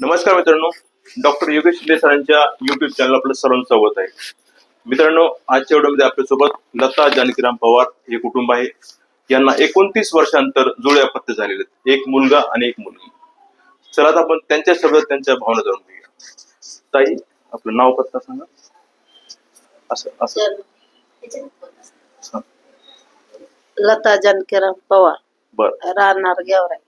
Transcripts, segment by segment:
नमस्कार मित्रांनो डॉक्टर योगेश शिंदे सरांच्या युट्यूब चॅनल आपलं सर्वांचं स्वागत आहे. मित्रांनो आजच्या व्हिडिओमध्ये आपल्यासोबत लता जानकीराम पवार हे कुटुंब आहे. यांना एकोणतीस वर्षांतर जुळे अपत्य झालेले आहेत. एक मुलगा आणि एक मुलगी. चला आता आपण त्यांच्या शब्दात त्यांच्या भावना जाणून घेऊया. ताई आपलं नाव पत्ता सांगा. असं असं. लता जानकीराम पवार. बरं. राहणार गेवराई.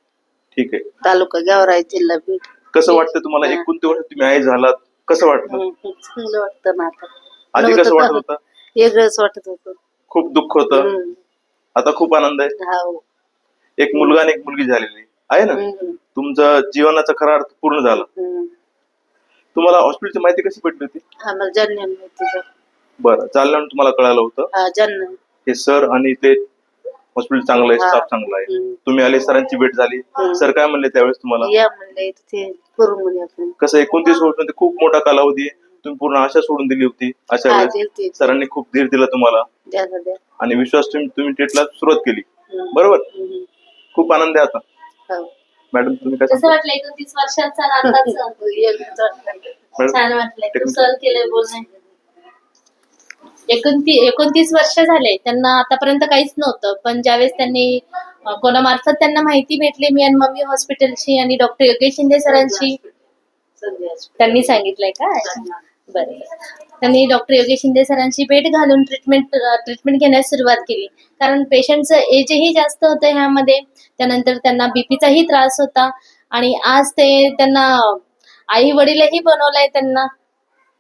ठीक आहे. तालुका गेवराई जिल्हा बीड. कसं वाटतं तुम्हाला? हा. एकोणतीस वर्ष तुम्ही आई झालात. कसं वाटतं हम्म, चांगलं वाटतं ना आता. आधी कसं वाटत होतं? वेगळंच वाटत होतं. खूप दुःख होतं. हम्म, आता खूप आनंद आहे. हाव. एक मुलगा आणि एक मुलगी झालेली आहे. ना? हम्म, तुमचं जीवनाचा खरा अर्थ पूर्ण झाला. हम्म. तुम्हाला हॉस्पिटलची माहिती कशी भेटली होती? आम्हाला जन्म बरं चालल्यानं तुम्हाला कळालं होतं. हा जन्म हे सर आणि ते हॉस्पिटल चांगलं आहे हा. स्टाफ चांगला आहे हम्म. तुम्ही आले सरांची भेट झाली. सर काय म्हणले त्यावेळेस तुम्हाला या म्हणले ते करू म्हणे आपण कसं एकोणतीस वर्ष म्हणजे खूप मोठा कालावधी आहे तुम्ही पूर्ण आशा सोडून दिली होती अशा हा, वेळेस दिलती. सरांनी खूप धीर दिला तुम्हाला द्या ना द्या आणि विश्वास तुम्ही तुम्ही ट्रीटला सुरुवात केली हम्म. बरोबर हम्म. खूप आनंद आहे आता हाव. मॅडम तुम्ही काय कसं सांगता? वाटलं एकोणतीस वर्षाचा नाताच छान सहन केलंय बोलणे एकोणतीस एकोणतीस वर्ष झाले. त्यांना आतापर्यंत काहीच नव्हतं. पण ज्यावेळेस त्यांनी कोणामार्फत त्यांना माहिती भेटली मी आणि मम्मी हॉस्पिटलशी आणि डॉक्टर योगेश शिंदे सरांची त्यांनी सांगितलंय का? बरे. त्यांनी डॉक्टर योगेश शिंदे सरांची भेट घालून ट्रीटमेंट ट्रीटमेंट घेण्यास सुरुवात केली. कारण पेशंटचं एजही जास्त होतं ह्यामध्ये. त्यानंतर त्यांना बीपीचाही त्रास होता. आणि आज ते त्यांना आई वडीलही बनवलंय त्यांना.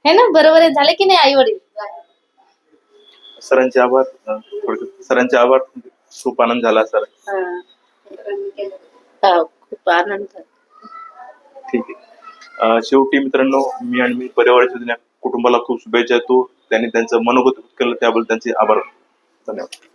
है ना? बरोबर आहे? झाले की नाही आई वडील? सरांचे आभार. थोडक्यात सरांचे आभार. खूप आनंद झाला सर. हा. खूप आनंद झाला. ठीक आहे. अं, शेवटी मित्रांनो मी आणि मी परिवाराच्या वतीने कुटुंबाला खूप शुभेच्छा देतो. त्यांनी त्यांचं मनोगत केलं त्याबद्दल त्यांचे आभार. धन्यवाद.